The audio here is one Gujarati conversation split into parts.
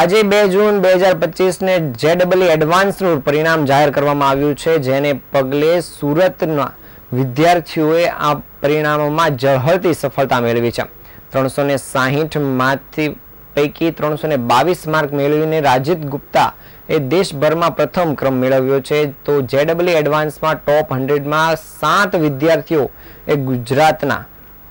આજે બે જૂન બે હજાર પચીસને જેડબલી એડવાન્સનું પરિણામ જાહેર કરવામાં આવ્યું છે, જેને પગલે સુરતના વિદ્યાર્થીઓએ આ પરિણામોમાં ઝળહળતી સફળતા મેળવી છે. ત્રણસો ને સાહીઠમાંથી પૈકી ત્રણસો ને બાવીસ માર્ક મેળવીને રાજીત ગુપ્તા એ દેશભરમાં પ્રથમ ક્રમ મેળવ્યો છે. તો જેડબલી એડવાન્સમાં ટોપ હંડ્રેડમાં સાત વિદ્યાર્થીઓ એ ગુજરાતના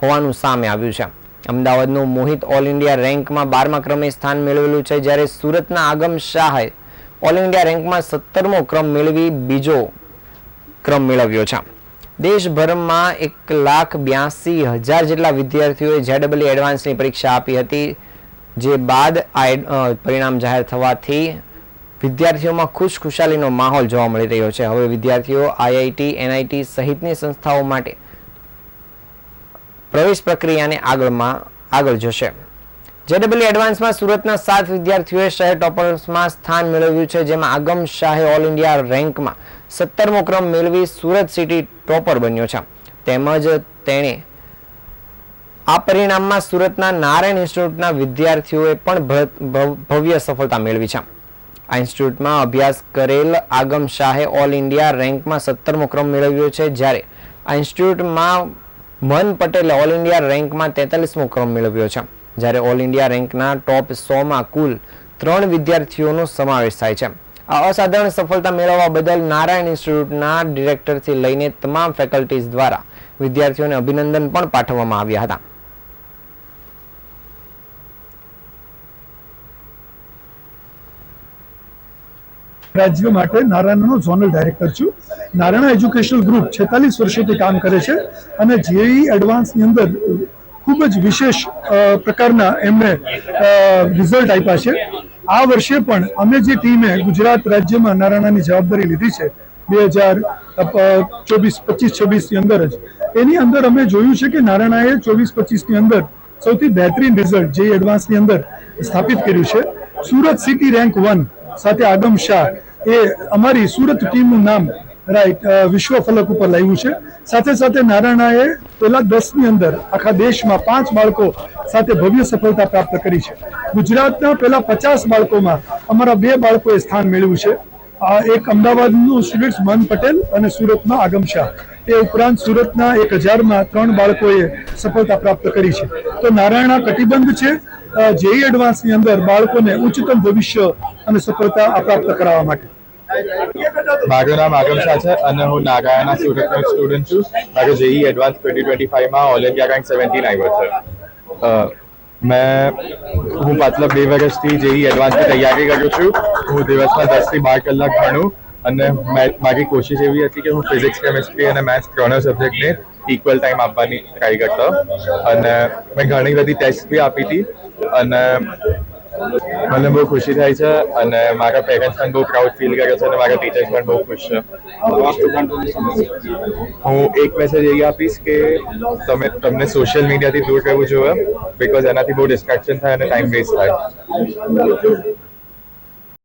હોવાનું સામે આવ્યું છે. અમદાવાદનું મોહિત ઓલ ઇન્ડિયા રેન્કમાં બારમા ક્રમે સ્થાન મેળવેલું છે જ્યારે સુરતના આગમ શાહે ઓલ ઇન્ડિયા રેન્કમાં સત્તરમો ક્રમ મેળવી બીજો ક્રમ મેળવ્યો છે. દેશભરમાં એક લાખ બ્યાસી હજાર જેટલા વિદ્યાર્થીઓએ જેડબલી એડવાન્સની પરીક્ષા આપી હતી, જે બાદ આ પરિણામ જાહેર થવાથી વિદ્યાર્થીઓમાં ખુશખુશાલીનો માહોલ જોવા મળી રહ્યો છે. હવે વિદ્યાર્થીઓ આઈઆઈટી, એનઆઈટી સહિતની સંસ્થાઓ માટે પ્રવેશ પ્રક્રિયાને આગળમાં આગળ જશે. જેડબલઈ એડવાન્સમાં સુરતના સાત વિદ્યાર્થીઓએ શહેર ટોપર્સમાં સ્થાન મેળવ્યું છે, જેમાં આગમ શાહે ઓલ ઇન્ડિયા રેન્કમાં સત્તરમો ક્રમ મેળવી સુરત સિટી ટોપર બન્યો છે. તેમજ તેણે આ પરિણામમાં સુરતના નારાયણ ઇન્સ્ટિટ્યૂટના વિદ્યાર્થીઓએ પણ ભવ્ય સફળતા મેળવી છે. આ ઇન્સ્ટિટ્યૂટમાં અભ્યાસ કરેલ આગમ શાહે ઓલ ઇન્ડિયા રેન્કમાં સત્તરમો ક્રમ મેળવ્યો છે, જ્યારે આ ઇન્સ્ટિટ્યૂટમાં મન પટેલે ઓલ ઇન્ડિયા રેન્કમાં તેતાલીસમો ક્રમ મેળવ્યો છે. જ્યારે ઓલ ઇન્ડિયા રેન્કના ટોપ સોમાં કુલ ત્રણ વિદ્યાર્થીઓનો સમાવેશ થાય છે. આ અસાધારણ સફળતા મેળવવા બદલ નારાયણ ઇન્સ્ટિટ્યૂટના ડિરેક્ટરથી લઈને તમામ ફેકલ્ટીઝ દ્વારા વિદ્યાર્થીઓને અભિનંદન પણ પાઠવવામાં આવ્યા હતા. રાજ્ય માટે નારાયણનો ઝોનલ ડાયરેક્ટર છું. નારાયણ એજ્યુકેશનલ ગ્રુપ છેતાલીસ વર્ષોથી કામ કરે છે અને જેઈ એડવાન્સની અંદર ખૂબ જ વિશેષ પ્રકારના એમણે રિઝલ્ટ આપ્યા છે. આ વર્ષે પણ અમે જે ટીમે ગુજરાત રાજ્યમાં નારાયણની જવાબદારી લીધી છે, બે હજાર ચોવીસ, પચીસ, છવ્વીસની અંદર જ. એની અંદર અમે જોયું છે કે નારાયણાએ ચોવીસ, પચીસની અંદર સૌથી બહેતરીન રિઝલ્ટ જે એડવાન્સની અંદર સ્થાપિત કર્યું છે. સુરત સિટી રેન્ક વન સાથે આગમ શાહ એ અમારી સુરત ટીમનું નામ રાઈટ વિશ્વ ફલક ઉપર લાવ્યું છે. સાથે સાથે નારાયણાએ પહેલા દસની અંદર આખા દેશમાં પાંચ બાળકો સાથે ભવ્ય સફળતા પ્રાપ્ત કરી છે. ગુજરાતના પહેલા પચાસ બાળકોમાં અમારા બે બાળકોએ સ્થાન મેળવ્યું છે. આ એક અમદાવાદનું સ્ટુડન્ટ મન પટેલ અને સુરતમાં આગમ શાહ. એ ઉપરાંત સુરતના એક હજારમાં ત્રણ બાળકોએ સફળતા પ્રાપ્ત કરી છે. તો નારાયણા કટિબંધ છે જેઈ એડવાન્સની અંદર બાળકોને ઉચ્ચતમ ભવિષ્ય અને સફળતા પ્રાપ્ત કરાવવા માટે. મારું નામ આગમ શાહ છે અને હું નાગાયાના સુરતનો સ્ટુડન્ટ છું. મારો જેઈ એડવાન્સ ટ્વેન્ટી ટ્વેન્ટી ફાઈવમાં ઓલ ઇન્ડિયા રેન્ક સેવન્ટીન આવ્યો છે. મેં હું પાછલા બે વર્ષથી જેઈ એડવાન્સની તૈયારી કરું છું. હું દિવસમાં દસથી બાર કલાક ભણું. અને મારી કોશિશ એવી હતી કે હું ફિઝિક્સ કેમિસ્ટ્રી અને મેથ્સ ત્રણેય સબ્જેક્ટને ઇક્વલ ટાઈમ આપવાની ટ્રાય કરતો. અને મેં ઘણી બધી ટેસ્ટ બી આપી હતી. અને મને બહુ ખુશી થાય છે અને મારા પેરેન્ટ્સ પણ બહુ પ્રાઉડ ફીલ કરે છે અને મારા ટીચર્સ પણ બહુ ખુશ છે. હું એક મેસેજ એ આપીશ કે તમે, તમને સોશિયલ મીડિયાથી દૂર રહેવું જોઈએ બિકોઝ એનાથી બહુ ડિસ્ટ્રેક્શન થાય અને ટાઈમ વેસ્ટ થાય.